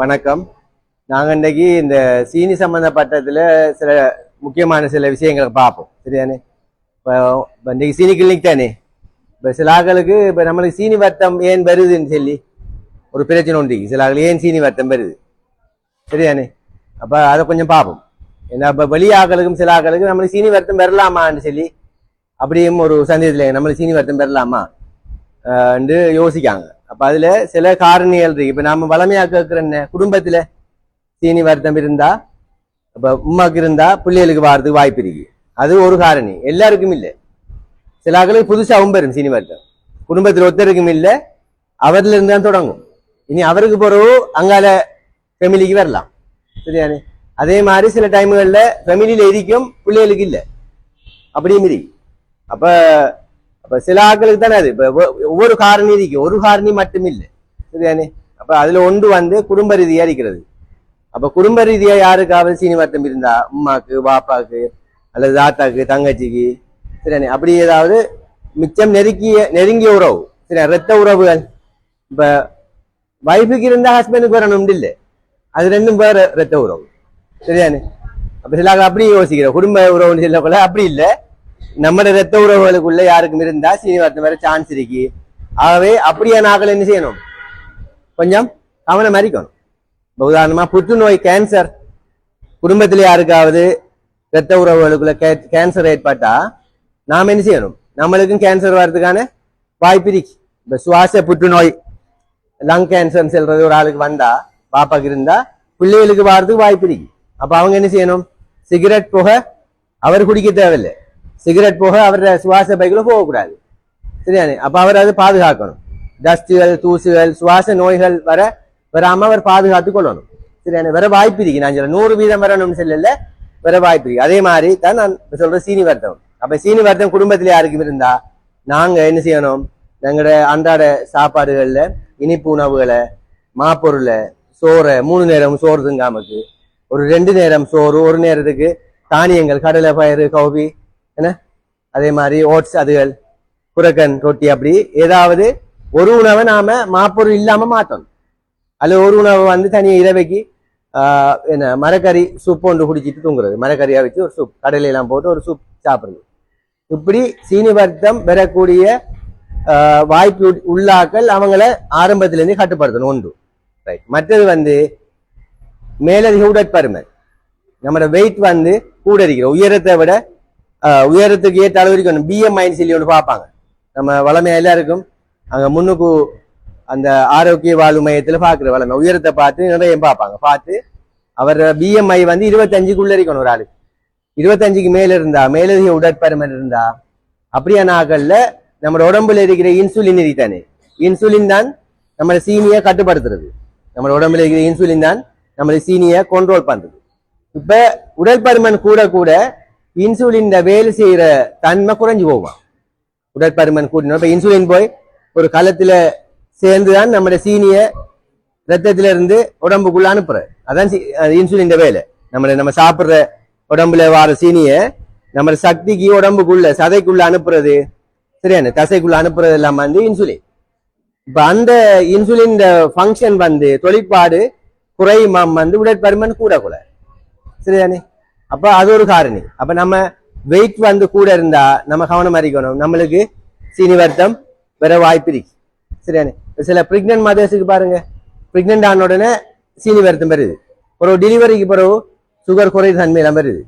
வணக்கம். நாங்கள் இன்றைக்கி இந்த சீனி சம்மந்தப்பட்டதில் சில முக்கியமான சில விஷயங்களை பார்ப்போம். சரியானே இப்போ இப்போ சீனி கிளினிக் தானே? இப்போ சில ஆட்களுக்கு இப்போ நம்மளுக்கு சீனி வர்த்தம் ஏன் வருதுன்னு சொல்லி ஒரு பிரச்சனை உண்டு. சில ஏன் சீனி வர்த்தம் வருது? சரியானே அப்போ அதை கொஞ்சம் பார்ப்போம். ஏன்னா இப்போ வெளி ஆக்களுக்கும் சில நம்மளுக்கு சீனி வர்த்தம் வரலாமான்னு சொல்லி அப்படியும் ஒரு சந்தேகத்தில் நம்மளுக்கு சீனி வர்த்தம் பெறலாமா என்று யோசிக்காங்க. அப்ப அதுல சில காரணிகள் இருக்கு. இப்ப நாம வளமையா கேட்கிற என்ன? குடும்பத்துல சீனி வருத்தம் இருந்தா இப்ப உமாக்கு இருந்தா பிள்ளைகளுக்கு வாரத்துக்கு வாய்ப்பு இருக்கு. அது ஒரு காரணி. எல்லாருக்கும் இல்ல. சில ஆட்களுக்கு புதுசாகவும் பெறும் சீனி வருத்தம். குடும்பத்தில் ஒருத்தருக்கும் இல்ல. அவர்ல இருந்து தான் தொடங்கும். இனி அவருக்கு பிறகு அங்கால ஃபெமிலிக்கு வரலாம். சரியானே? அதே மாதிரி சில டைமுகளில் ஃபெமிலியில் இருக்கும் பிள்ளைகளுக்கு இல்ல. அப்படியும் இருக்கு. அப்ப அப்ப சில ஆட்களுக்கு தானே அது? இப்ப ஒவ்வொரு காரணி இருக்கு ஒரு காரணி மட்டும் இல்லை சரியானே அப்ப அதுல ஒன்று வந்து குடும்ப ரீதியா இருக்கிறது. அப்ப குடும்ப ரீதியா யாருக்காவது சீனிவர்த்தம் இருந்தா அம்மாக்கு பாப்பாக்கு அல்லது தாத்தாக்கு தங்கச்சிக்கு சரியானே அப்படி ஏதாவது மிச்சம் நெருக்கிய நெருங்கிய உறவு சரியா? ரத்த உறவுகள். இப்ப வைஃபுக்கு இருந்தா ஹஸ்பண்டுக்கு வரணும் இல்லை. அது ரெண்டும் வேற ரத்த உறவு. சரியானே அப்ப சில அப்படி யோசிக்கிற குடும்ப உறவுன்னு சொல்லக்குள்ள அப்படி இல்லை. நம்ம ரத்த உறவுகளுக்குள்ள யாருக்கும் இருந்தா சீனிவாசன் வர சான்ஸ் இருக்கு. ஆகவே அப்படியே நாங்கள் என்ன செய்யணும்? கொஞ்சம் கவனம் அறிக்கணும் இப்போ உதாரணமா புற்றுநோய் கேன்சர் குடும்பத்துல யாருக்காவது ரத்த உறவுகளுக்குள்ள கே- கேன்சர் ஏற்பட்டா நாம் என்ன செய்யணும்? நம்மளுக்கும் கேன்சர் வர்றதுக்கான வாய்ப்பு இருக்கு. இப்போ சுவாச புற்றுநோய் லங் கேன்சர்னு சொல்றது ஒரு ஆளுக்கு வந்தா பாப்பாக்கு இருந்தா பிள்ளைகளுக்கு வர்றதுக்கு வாய்ப்பு இருக்கு. அப்ப அவங்க என்ன செய்யணும்? சிகரெட் புகை அவர் குடிக்க தேவையில்லை. சிகரெட் போக அவரோட சுவாச பைக்குள்ள போகக்கூடாது சரியானே அப்ப அவர் அதை பாதுகாக்கணும் டஸ்ட்டுகள் தூசுகள் சுவாச நோய்கள் வர வராம அவர் பாதுகாத்து கொள்ளணும் சரியானே வேற வாய்ப்பு இருக்கு நான் சொல்ல நூறு வீதம் வரணும்னு சொல்லல வேற வாய்ப்பு இருக்கு அதே மாதிரி தான் நான் சொல்றேன் சொல்ற சீனி வர்த்தம் அப்ப சீனி வர்த்தம் யாருக்கும் இருந்தா நாங்க என்ன செய்யணும் எங்களோட அன்றாட சாப்பாடுகளில் இனிப்பு உணவுகளை மாப்பொருளை சோறை மூணு நேரம் சோறு திங்காமக்கு ஒரு ரெண்டு நேரம் சோறு ஒரு நேரத்துக்கு தானியங்கள் கடலை பயிறு கௌபி என்ன? அதே மாதிரி ஓட்ஸ் அதுகள் குரக்கன் ரொட்டி அப்படி ஏதாவது ஒரு உணவை நாம மாப்பொருள் இல்லாம மாற்றணும். அல்லது ஒரு உணவை வந்து தனியாக இரவைக்கு ஆஹ், என்ன மரக்கறி சூப் ஒன்று குடிச்சிட்டு தூங்குறது. மரக்கறியா வச்சு ஒரு சூப் கடலை எல்லாம் போட்டு ஒரு சூப் சாப்பிடுறது. இப்படி சீனி வர்த்தம் பெறக்கூடிய வாய்ப்பு உள்ளாக்கள் அவங்கள ஆரம்பத்திலேருந்து கட்டுப்படுத்தணும். ஒன்று. ரைட் மற்றது வந்து மேலதிக உடற்பருமை நம்மளோட வெயிட் வந்து கூட இருக்கிற உயரத்தை விட உயரத்துக்கு ஏற்ற அளவு இருக்கணும் பிஎம்ஐன்னு சொல்லி ஒன்று பார்ப்பாங்க. நம்ம வளமையா எல்லாருக்கும் அங்கே முன்னுக்கு அந்த ஆரோக்கிய வாழ்வு மையத்தில் பார்க்குற வளமை. உயரத்தை பார்த்து நிறைய பார்ப்பாங்க. பார்த்து அவர் பிஎம்ஐ வந்து இருபத்தஞ்சுக்குள்ளே இருக்கணும் ஒரு ஆளுக்கு இருபத்தஞ்சுக்கு மேலே இருந்தா மேலதிக உடற்பருமன் இருந்தா அப்படியான ஆக்கல்ல நம்ம உடம்புல இருக்கிற இன்சுலின் இருக்கானே இன்சுலின் தான் நம்மளை சீனியை கட்டுப்படுத்துறது. நம்ம உடம்புல இருக்கிற இன்சுலின் தான் நம்மளை சீனியை கண்ட்ரோல் பண்ணுறது இப்போ உடற்பருமன் கூட கூட இன்சுலின் வேலை செய்யற தன்மை குறைஞ்சு போவான் உடற்பருமன் கூட்டினோம். இப்ப இன்சுலின் போய் ஒரு களத்துல சேர்ந்துதான் நம்மளோட சீனிய ரத்தத்துல இருந்து உடம்புக்குள்ள அனுப்புற அதான் இன்சுலின் வேலை. நம்மள நம்ம சாப்பிடுற உடம்புல வார சீனிய நம்ம சக்திக்கு உடம்புக்குள்ள சதைக்குள்ள அனுப்புறது. சரியான தசைக்குள்ள அனுப்புறது எல்லாம் வந்து இன்சுலின். இப்ப அந்த இன்சுலின் ஃபங்க்ஷன் வந்து தொழிற்பாடு குறையுமாம் வந்து உடற்பருமன் கூட கூட சரியானே அப்ப அது ஒரு காரணி. அப்ப நம்ம வெயிட் வந்து கூட இருந்தா நம்ம கவனம் அறிக்கணும் நம்மளுக்கு சீனி வருத்தம் வர வாய்ப்பு இருக்கு. சரியானே? சில பிரெக்னென்ட் மதர்ஸுக்கு பாருங்க. பிரெக்னென்ட் ஆன உடனே சீனி வருத்தம் வருது பிறகு டெலிவரிக்கு பிறகு சுகர் குறை தன்மையெல்லாம் வருது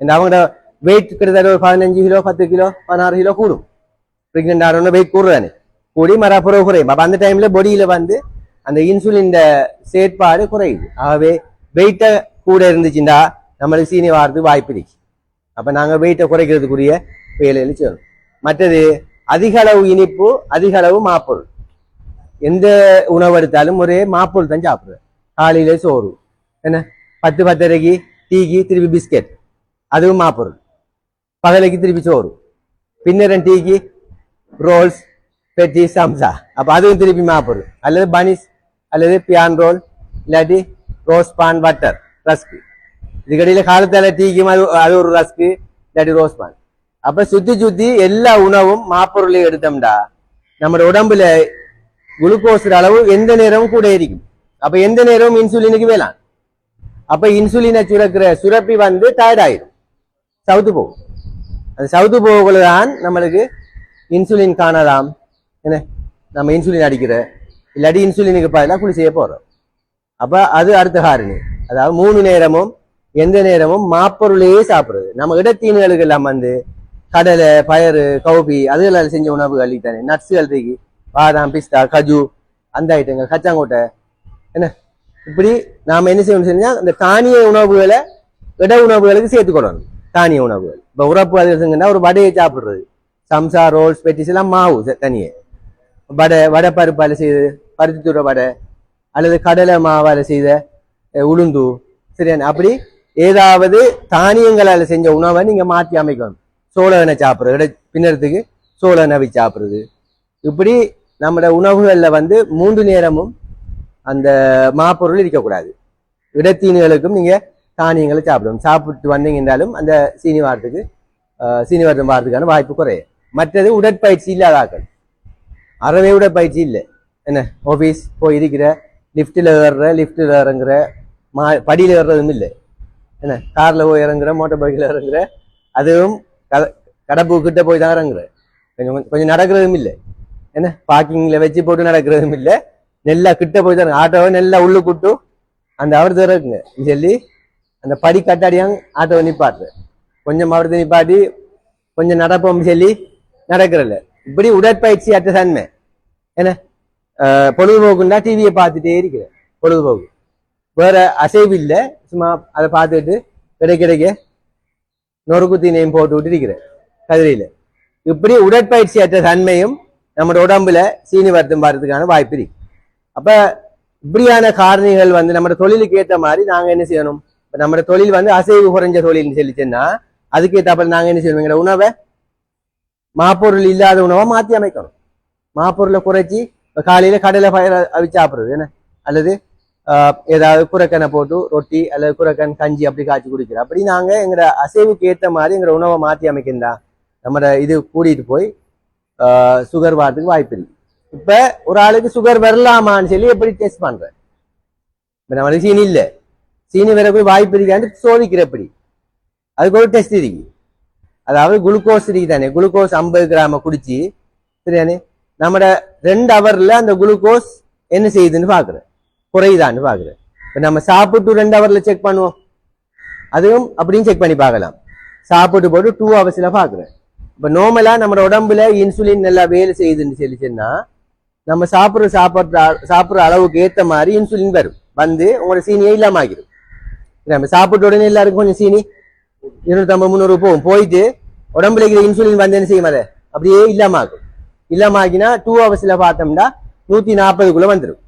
இந்த அவங்களோட வெயிட் கிட்டத்தட்ட ஒரு பதினஞ்சு கிலோ பத்து கிலோ பதினாறு கிலோ கூடும். பிரெக்னென்ட் ஆனவங்க வெயிட் கூடுதானே கூடி மரப்புறவு குறையும். அப்ப அந்த டைம்ல பொடியில வந்து அந்த இன்சுலின் செயற்பாடு குறையுது. ஆகவே வெயிட்ட கூட இருந்துச்சுன்னா நம்மளுக்கு சீனி வாரத்துக்கு வாய்ப்பு இருக்கு. அப்போ நாங்கள் வெயிட்டை குறைக்கிறதுக்குரிய வேலையில் செய்யணும் மற்றது அதிக அளவு இனிப்பு அதிக அளவு மாப்பொருள். எந்த உணவு எடுத்தாலும் ஒரே மாப்பொருள் தான் சாப்பிடுவேன். காலையில சோறு. என்ன? பத்து பத்தரைக்கு டீக்கு திருப்பி பிஸ்கெட். அதுவும் மாப்பொருள். பகலைக்கு திருப்பி சோறு. பின்னரன் டீக்கு ரோல்ஸ் பெட்டி சம்சா. அப்போ அதுவும் திருப்பி மாப்பொருள். அல்லது பனிஸ் அல்லது பியான் ரோல் இல்லாட்டி ரோஸ் பான் பட்டர் ரஸ்க். இதுக்கடியில காலத்தால டீக்கும் அது அது ஒரு ரஸ்க்கு இல்லாட்டி ரோஸ் பான் அப்ப சுத்தி சுத்தி எல்லா உணவும் மாப்பொருளையும் எடுத்தோம்டா நம்ம உடம்புல குளுக்கோஸ் அளவு எந்த நேரமும் கூட இருக்கும் அப்ப எந்த நேரமும் இன்சுலினுக்கு வேளாண் அப்ப இன்சுலினை சுரக்கிற சுரப்பி வந்து டயர்ட் ஆயிடும் சவுத்து போகும் அந்த சவுத்து போகக்குள்ள தான் நம்மளுக்கு இன்சுலின் காணலாம் என்ன நம்ம இன்சுலின் அடிக்கிற இல்லாட்டி இன்சுலினுக்கு பதிலாக குளி போகிறோம் அப்போ அது அடுத்த காரணி அதாவது மூணு நேரமும் எந்த நேரமும் மாப்பொருளையே சாப்பிடுறது. நம்ம இடத்தீன்களுக்கு எல்லாம் வந்து கடலை பயறு கௌபி அதுகளால் செஞ்ச உணவுகள் தானே. நட்ஸுகள் தூக்கி பாதாம் பிஸ்தா கஜு அந்த ஐட்டங்கள் கச்சாங்கோட்டை. என்ன? இப்படி நாம் என்ன செய்யணும் செஞ்சால் இந்த தானிய உணவுகளை இட உணவுகளுக்கு சேர்த்துக்கொள்ளணும் தானிய உணவுகள். இப்போ உறப்பு அதிர்சங்கன்னா ஒரு வடையை சாப்பிட்றது. சம்சா ரோல்ஸ் பெட்டிஸ் எல்லாம் மாவு தனியே. வடை வடை பருப்பால் செய்த பருத்தி தூர வடை அல்லது கடலை மாவால் செய்த உளுந்து சரியான அப்படி ஏதாவது தானியங்களால் செஞ்ச உணவை நீங்கள் மாற்றி அமைக்கணும். சோள எண்ணெய் சாப்பிடுறது பின்னத்துக்கு பின்னறதுக்கு சோள சாப்பிட்றது. இப்படி நம்மளோட உணவுகளில் வந்து மூன்று நேரமும் அந்த மாப்பொருள் இருக்கக்கூடாது. இடத்தீனுகளுக்கும் நீங்கள் தானியங்களை சாப்பிடணும். சாப்பிட்டு வந்தீங்கன்னாலும் அந்த சீனி வாரத்துக்கு சீனி வருத்தம் வாரத்துக்கான வாய்ப்பு குறையும் மற்றது உடற்பயிற்சி இல்லாதாக்கள். அறவே உடற்பயிற்சி இல்லை. என்ன? ஆஃபீஸ் போய் இருக்கிற லிஃப்ட்டில் ஏறுற லிஃப்ட்டில் இறங்குற மா படியில் ஏறுறதும் இல்லை. என்ன? காரில் போய் இறங்குற மோட்டார் பைக்கில் இறங்குற அதுவும் கட கடப்பு கிட்ட போய் தான் இறங்குற. கொஞ்சம் கொஞ்சம் நடக்கிறதும் இல்லை. என்ன? பார்க்கிங்கில் வச்சு போட்டு நடக்கிறதும் இல்லை. நெல்லா கிட்ட போய் தான் ஆட்டோவை நெல்லா உள்ளுக்குட்டு அந்த அவர் திறக்குங்க சொல்லி அந்த படி கட்டாடியாங்க ஆட்டோவை நிப்பாட்டு கொஞ்சம் அவரது நிப்பாட்டி கொஞ்சம் நடப்போம் சொல்லி நடக்கிறல்ல. இப்படி உடற்பயிற்சி அற்ற தன்மை. என்ன? பொழுதுபோக்குன்னா டிவியை பார்த்துட்டே இருக்கிறேன். பொழுதுபோக்கு. வேற அசைவு இல்லை. சும்மா அதை பார்த்துட்டு கிடைக்க கிடைக்க நொறுக்குத்தினையும் போட்டு விட்டு இருக்கிறேன் கதிரையில. இப்படி உடற்பயிற்சி அற்ற தன்மையும் நம்மளோட உடம்புல சீனி வருத்தம் வர்றதுக்கான வாய்ப்பு இருக்கு. அப்ப இப்படியான காரணிகள் வந்து நம்ம தொழிலுக்கு ஏற்ற மாதிரி நாங்க என்ன செய்யணும்? இப்போ நம்ம தொழில் வந்து அசைவு குறைஞ்ச தொழில்னு சொல்லிச்சுன்னா அதுக்கு ஏற்றாப்புல நாங்க என்ன செய்யணும்? எங்களோட உணவை மாப்பொருள் இல்லாத உணவை மாற்றி அமைக்கணும். மாப்பொருளை குறைச்சி இப்போ காலையில கடலை பயிர அவிச்சு சாப்பிட்றது என்ன? அல்லது ஏதாவது குரக்கனை போட்டு ரொட்டி அல்லது குரக்கன் கஞ்சி அப்படி காய்ச்சி குடிக்கிறோம். அப்படி நாங்க எங்களோட அசைவுக்கு ஏற்ற மாதிரி எங்களோட உணவை மாத்தி அமைக்கின்றா? நம்மளோட இது கூட்டிட்டு போய் சுகர் வரதுக்கு வாய்ப்பு இருக்கு. இப்ப ஒரு ஆளுக்கு சுகர் வரலாமான்னு சொல்லி எப்படி டெஸ்ட் பண்றேன் இப்ப நம்மளுக்கு சீனி இல்ல. சீனி வரக்கூடிய வாய்ப்பு இருக்கான்னு சோதிக்கிற எப்படி? அதுக்கு ஒரு டெஸ்ட் இருக்கு. அதாவது குளுக்கோஸ் இருக்கு தானே. குளுக்கோஸ் ஐம்பது கிராம குடிச்சு சரியானே நம்மட ரெண்டு ஹவர்ல அந்த குளுக்கோஸ் என்ன செய்யுதுன்னு பாக்குறேன் குறையுதான்னு பார்க்குறேன். இப்போ நம்ம சாப்பிட்டு ரெண்டு ஹவரில் செக் பண்ணுவோம். அதுவும் அப்படியும் செக் பண்ணி பார்க்கலாம். சாப்பிட்டு போட்டு டூ ஹவர்ஸில் பார்க்குறேன். இப்போ நார்மலாக நம்ம உடம்புல இன்சுலின் நல்லா வேலை செய்யுதுன்னு சொல்லிச்சுன்னா நம்ம சாப்பிட்ற சாப்பிட்ற சாப்பிட்ற அளவுக்கு ஏற்ற மாதிரி இன்சுலின் வரும். வந்து உங்களோட சீனியை இல்லாமல் ஆகிடும் நம்ம சாப்பிட்ட உடனே எல்லாருக்கும் கொஞ்சம் சீனி இருநூத்தம்பது முந்நூறு போகும். போயிட்டு உடம்புல இருக்கிற இன்சுலின் வந்து என்ன செய்யும் அதை? அப்படியே இல்லாமல் ஆகும். இல்லாமல் ஆகினா டூ ஹவர்ஸில் பார்த்தோம்னா நூற்றி நாற்பதுக்குள்ளே வந்துடும்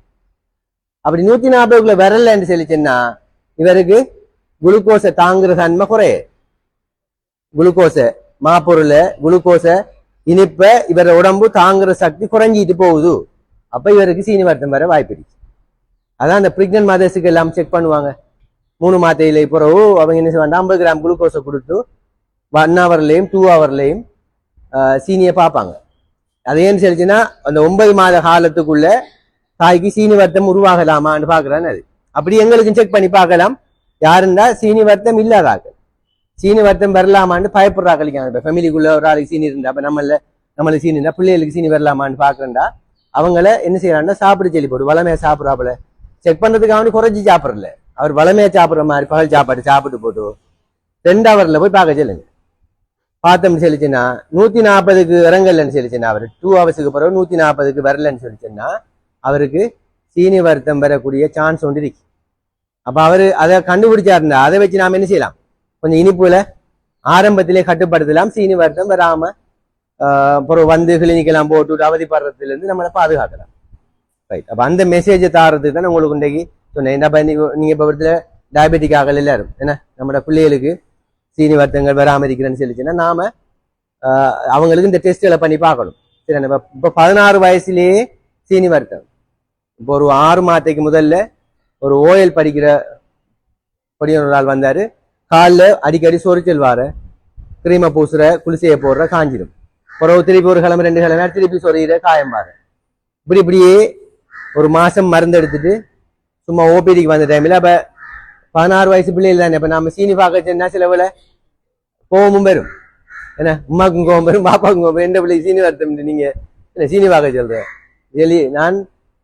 அப்படி நூத்தி நாற்பதுக்குள்ள வரலன்னு சொல்லிச்சுன்னா இவருக்கு குளுக்கோஸை தாங்குற தன்மை குறைய. குளுக்கோஸை மாப்பொருளை குளுக்கோஸை இனிப்ப இவர உடம்பு தாங்குற சக்தி குறைஞ்சிட்டு போகுது. அப்ப இவருக்கு சீனி வருத்தம் வர வாய்ப்பு இருக்கு அதான் அந்த பிரெக்னன்ட் மதர்ஸுக்கு எல்லாம் செக் பண்ணுவாங்க. மூணு மாத்தையில பிறகு அவங்க என்ன செய்வாங்க ஐம்பது கிராம் குளுக்கோஸை கொடுத்து ஒன் ஹவர்லையும் டூ ஹவர்லையும் சீனியை பார்ப்பாங்க. அது ஏன்னு சொல்லிச்சுன்னா அந்த ஒன்பது மாத காலத்துக்குள்ள தாய்க்கு சீனி வர்த்தம் உருவாகலாமான்னு பார்க்கறான்னு அது. அப்படி எங்களுக்கு செக் பண்ணி பார்க்கலாம். யாருந்தா சீனி வர்த்தம் இல்லாதாக்கள் சீனி வர்த்தம் வரலாமான்னு பயப்படுறாக்கள் இப்போ ஃபேமிலிக்குள்ள ஒரு ஆளுக்கு சீனி இருந்தா அப்போ நம்மள நம்மளுக்கு சீனி இருந்தா பிள்ளைகளுக்கு சீனி வரலாமான்னு பார்க்கறா அவங்கள என்ன செய்யறாங்கன்னா சாப்பிட சொல்லி போடு. வளமையா சாப்பிட்றாப்புல. செக் பண்றதுக்கு அவனு குறைஞ்சி சாப்பிடல அவர் வளமையா சாப்பிட்ற மாதிரி பகல் சாப்பாடு சாப்பிட்டு போட்டு ரெண்டு ஹவர்ல போய் பார்க்க சொல்லுங்க. பார்த்தோம்னு சொல்லிச்சுன்னா நூத்தி நாற்பதுக்கு இறங்கலன்னு சொல்லிச்சுன்னா அவர் டூ ஹவர்ஸுக்கு பிறகு நூத்தி நாற்பதுக்கு வரலன்னு சொல்லிச்சுன்னா அவருக்கு சீனி வருத்தம் வரக்கூடிய சான்ஸ் ஒன்று இருக்கு. அப்ப அவரு அதை கண்டுபிடிச்சாருந்தா அதை வச்சு நாம என்ன செய்யலாம்? கொஞ்சம் இனிப்புல ஆரம்பத்திலே கட்டுப்படுத்தலாம். சீனி வருத்தம் வராம அப்புறம் வந்து கிளினிக்கெல்லாம் போட்டு அவதிப்படுறதுல இருந்து நம்மளை பாதுகாக்கலாம். ரைட் அப்போ அந்த மெசேஜை தாரதுக்கு தான் உங்களுக்கு இன்றைக்கு சொன்னேன். என்ன நீங்கள் நீங்க இடத்துல டயபெட்டிக் ஆகல எல்லாரும் என்ன? நம்மளோட பிள்ளைகளுக்கு சீனி வருத்தங்கள் வராமல் இருக்கிறேன்னு சொல்லிச்சுன்னா நாம ஆஹ் அவங்களுக்கு இந்த டெஸ்ட்களை பண்ணி பார்க்கணும். சரி நம்ம இப்போ பதினாறு வயசுலயே சீனி வருத்தம். இப்போ ஒரு ஆறு மாதத்துக்கு முதல்ல ஒரு ஓயல் படிக்கிற படிக்கிற ஒரு ஆள் வந்தாரு. காலில் அடிக்கடி சொரிச்சல் வார கிரீமை பூசுற குளிசையை போடுற காஞ்சிடும் பிறகு திருப்பி ஒரு கிழமை ரெண்டு கிழமை திருப்பி சொரியிற காயம் பாரு. இப்படி இப்படியே ஒரு மாசம் மருந்து எடுத்துட்டு சும்மா ஓபிடிக்கு வந்த டைம்ல அப்ப பதினாறு வயசு பிள்ளைகள் தானே இப்ப நம்ம சீனி பார்க்க சென்னா சில வேலை கோவமும் வரும். என்ன உமாக்கும் கோவம் வரும் பாப்பாக்கும் கோவம் எந்த பிள்ளைக்கு சீனி வருத்தம் நீங்க? என்ன சீனி பார்க்க சொல்கிறேன் எலி நான்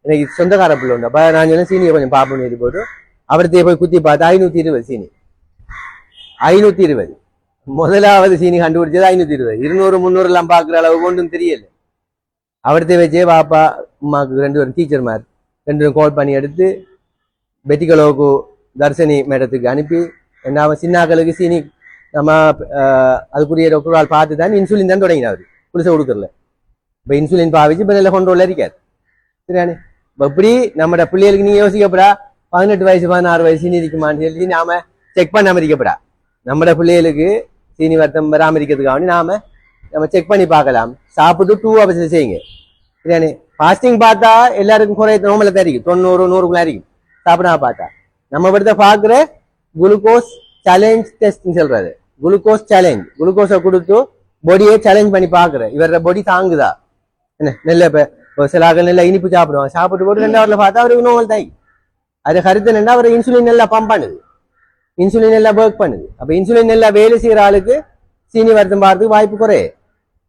எனக்கு சொந்தக்கார பிள்ளை உண்டு. அப்போ நான் சொன்னேன் சீனியை கொஞ்சம் பாப்போம் எழுதி போட்டு? அவர்த்தையே போய் குத்தி பார்த்து ஐநூத்தி இருபது சீனி. ஐநூத்தி இருபது. முதலாவது சீனி கண்டுபிடிச்சது ஐநூத்தி இருபது. இருநூறு முந்நூறு எல்லாம் பாக்குற அளவுக்கு ஒன்றும் தெரியல. அவர்த்த வச்சே பாப்பா அம்மாவுக்கு ரெண்டு பேரும் டீச்சர் மாதிரி ரெண்டு பேரும் கால் பண்ணி எடுத்து பெட்டிகளோக்கு தர்ஷினி மேடத்துக்கு அனுப்பி என்ன அவன் சின்னாக்களுக்கு சீனி நம்ம அதுக்குரிய டாக்டர் ஆள் பார்த்து தான் இன்சுலின் தான் தொடங்கினார். புதுசாக கொடுக்கறல இப்போ இன்சுலின் பாவிச்சு இப்போ நல்ல கொண்டு இருக்காரு. சரியானே எப்படி நம்ம பிள்ளைகளுக்கு நீங்க யோசிக்கப்படா பதினெட்டு வயசு பதினாறு வயசு சீனி இருக்குமான்னு சொல்லி நாம செக் பண்ணாம இருக்கப்படா நம்மட பிள்ளைகளுக்கு சீனி வருத்தம் வராமல் இருக்கிறதுக்காக நாம நம்ம செக் பண்ணி பார்க்கலாம். சாப்பிட்டு டூ ஹவர்ஸ் செய்யுங்க. சரியானே ஃபாஸ்டிங் பார்த்தா எல்லாருக்கும் குறை நோமல தான் இருக்கும் தொண்ணூறு நூறுக்குள்ள இருக்கும் சாப்பிடாம பார்த்தா. நம்ம படுத்த பார்க்குற குளுக்கோஸ் சேலஞ்ச் டெஸ்ட்னு சொல்றாரு. குளுக்கோஸ் சேலஞ்ச் குளுக்கோஸை கொடுத்து பொடியை சேலஞ்ச் பண்ணி பார்க்குறேன் இவரோட பொடி தாங்குதா? என்ன? நெல்ல இப்போ சில ஆக நல்லா இனிப்பு சாப்பிடுவாங்க. சாப்பிட்டு போட்டு ரெண்டாவதுல பார்த்தா அவருக்கு நோவல் தாய். அது கருத்து என்னன்னா அவர் இன்சுலின் நல்லா பம்ப் பண்ணுது. இன்சுலின் எல்லாம் ஒர்க் பண்ணுது. அப்ப இன்சுலின் எல்லாம் வேலை செய்யற ஆளுக்கு சீனி வருத்தம் பார்த்து வாய்ப்பு குறையே.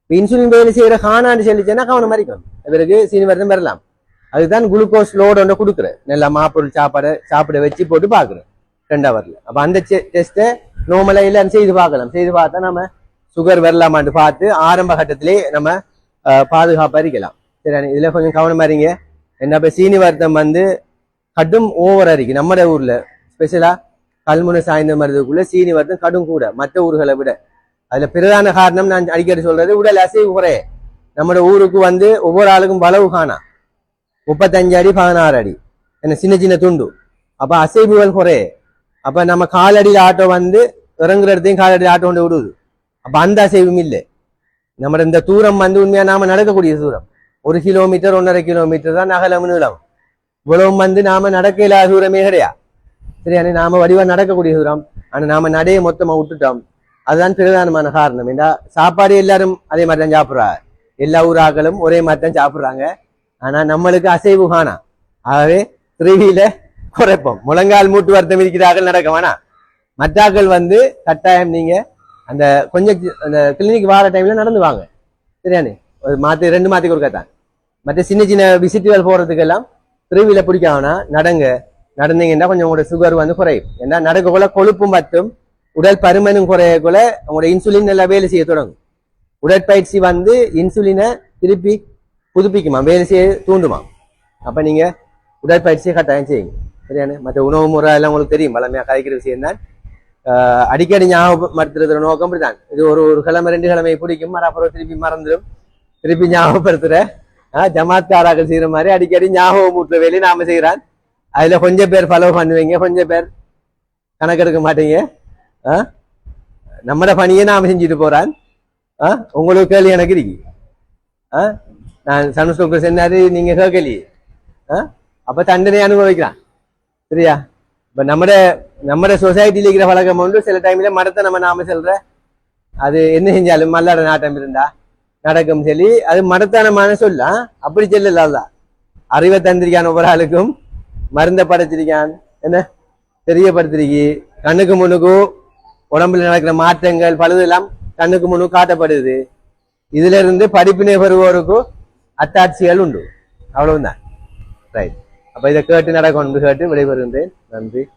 இப்ப இன்சுலின் வேலை செய்யற காணான்னு சொல்லிச்சுன்னா கவனம் மறிக்கும் இவருக்கு சீனி வருத்தம் வரலாம். அதுதான் குளுக்கோஸ் லோடு ஒன்று கொடுக்குறேன். நல்லா மாப்பொருள் சாப்பாடை சாப்பிட வச்சு போட்டு பார்க்குறேன். ரெண்டாவதுல அப்போ அந்த டெஸ்ட்டை நோமலாக இல்லைன்னு செய்து பார்க்கலாம். செய்து பார்த்தா நம்ம சுகர் வரலாமான்னு பார்த்து ஆரம்ப கட்டத்திலே நம்ம அஹ், இருக்கலாம் சரி இதுல கொஞ்சம் கவனமா இருங்க. என்ன இப்போ சீனி வருத்தம் வந்து கடும் ஓவராக இருக்குது நம்ம ஊர்ல. ஸ்பெஷலா கல்முனை சாய்ந்த மருந்துக்குள்ளே சீனி வருத்தம் கடும் கூட. மற்ற ஊர்களை விட. அதுல பிரதான காரணம் நான் அடிக்கடி சொல்றது உடல் அசைவு குறைய. நம்ம ஊருக்கு வந்து ஒவ்வொரு ஆளுக்கும் வளவு காணா. முப்பத்தஞ்சு அடி பதினாறு அடி. என்ன சின்ன சின்ன துண்டு. அப்ப அசைவுகள் குறைய. அப்ப நம்ம காலடியில் ஆட்டோ வந்து இறங்குற இடத்தையும் காலடியில் ஆட்டோ கொண்டு விடுது. அப்ப அந்த அசைவும் இல்லை. நம்ம இந்த தூரம் வந்து உண்மையா நாம நடக்கக்கூடிய தூரம். ஒரு கிலோமீட்டர் ஒன்றரை கிலோமீட்டர் தான் அகலம் நீளம். இவ்வளவு வந்து நாம நடக்க இல்லாத தூரமே கிடையாது சரியானே நாம வடிவா நடக்கக்கூடிய தூரம். ஆனா நாம நடைய மொத்தமா விட்டுட்டோம். அதுதான் பிரதானமான காரணம். ஏன்னா சாப்பாடு எல்லாரும் அதே மாதிரி தான் சாப்பிடுறாங்க. எல்லா ஊராக்களும் ஒரே மாதிரி தான் சாப்பிடுறாங்க. ஆனா நம்மளுக்கு அசைவு காணா. ஆகவே திருவியில குறைப்போம். முழங்கால் மூட்டு வருத்தம் இருக்கிறார்கள் நடக்க வேணாம். மற்றாக்கள் வந்து கட்டாயம் நீங்க அந்த கொஞ்சம் அந்த கிளினிக் வார டைம்ல நடந்து வாங்க. சரியானே ஒரு மாத்தி ரெண்டு மாத்திக்கு ஒரு தான் மற்ற சின்ன சின்ன விசிட்டுகள் போறதுக்கெல்லாம் திருவியில பிடிக்காமனா நடங்க. நடந்தீங்கன்னா கொஞ்சம் உங்களோட சுகர் வந்து குறையும். ஏன்னா நடக்கக்குள்ள கொழுப்பும் பத்தும் உடல் பருமனும் குறையக்குள்ள உங்களோட இன்சுலின் நல்லா வேலை செய்ய தொடங்கும். உடற்பயிற்சி வந்து இன்சுலினை திருப்பி புதுப்பிக்குமா வேலை செய்ய தூண்டுமா அப்ப நீங்க உடற்பயிற்சியை கட்டாயம் செய்யுங்க. சரியான மற்ற உணவு முறை எல்லாம் உங்களுக்கு தெரியும். பழமையா கதைக்கிற விஷயம் தான். ஆஹ் அடிக்கடி ஞாபகப்படுத்துறதுல நோக்கம் அப்படிதான் இது ஒரு ஒரு கிழமை ரெண்டு கிழமை பிடிக்கும். மறு அப்புறம் திருப்பி மறந்துடும். திருப்பி ஞாபகப்படுத்துற. ஆஹ் ஜமாத்காராக்கள் செய்யற மாதிரி அடிக்கடி ஞாபகம் ஊட்டுற வேலையை நாம செய்யறான். அதுல கொஞ்சம் பேர் ஃபாலோ பண்ணுவீங்க கொஞ்சம் பேர் கணக்கெடுக்க மாட்டீங்க. நம்மட பணியை நாம செஞ்சுட்டு போறான். ஆ உங்களுக்கு கேள்வி எனக்கு இருக்கு. ஆஹ் நான் சனுஷ்டோக்கு சொன்னாரு நீங்க கேட்கலையே. ஆ அப்ப தண்டனை அனுபவிக்கிறான். சரியா? இப்ப நம்மட நம்மட சொசைட்டில இருக்கிற பழக்கம் உண்டு சில டைம்ல மரத்தை நம்ம நாம செல்ற. அது என்ன செஞ்சாலும் மல்லாட நாட்டம் இருந்தா. நடக்கும் சொல்லி அது மடத்தனமான சொல்லலாம் அப்படி சொல்லலாம் அறிவை தந்திருக்கான் ஒவ்வொரு ஆளுக்கும். மருந்த படைச்சிருக்கான். என்ன? தெரியப்படுத்திருக்கி. கண்ணுக்கு முன்னுக்கு உடம்புல நடக்கிற மாற்றங்கள் பழுதெல்லாம் கண்ணுக்கு முன்னுக்கு காட்டப்படுது. இதுல இருந்து படிப்பினை பெறுவோருக்கும் அத்தாட்சிகள் உண்டு. அவ்வளவுதான். ரைட் அப்ப இதை கேட்டு நடக்கணும் கேட்டு விடைபெறுகின்றேன். நன்றி.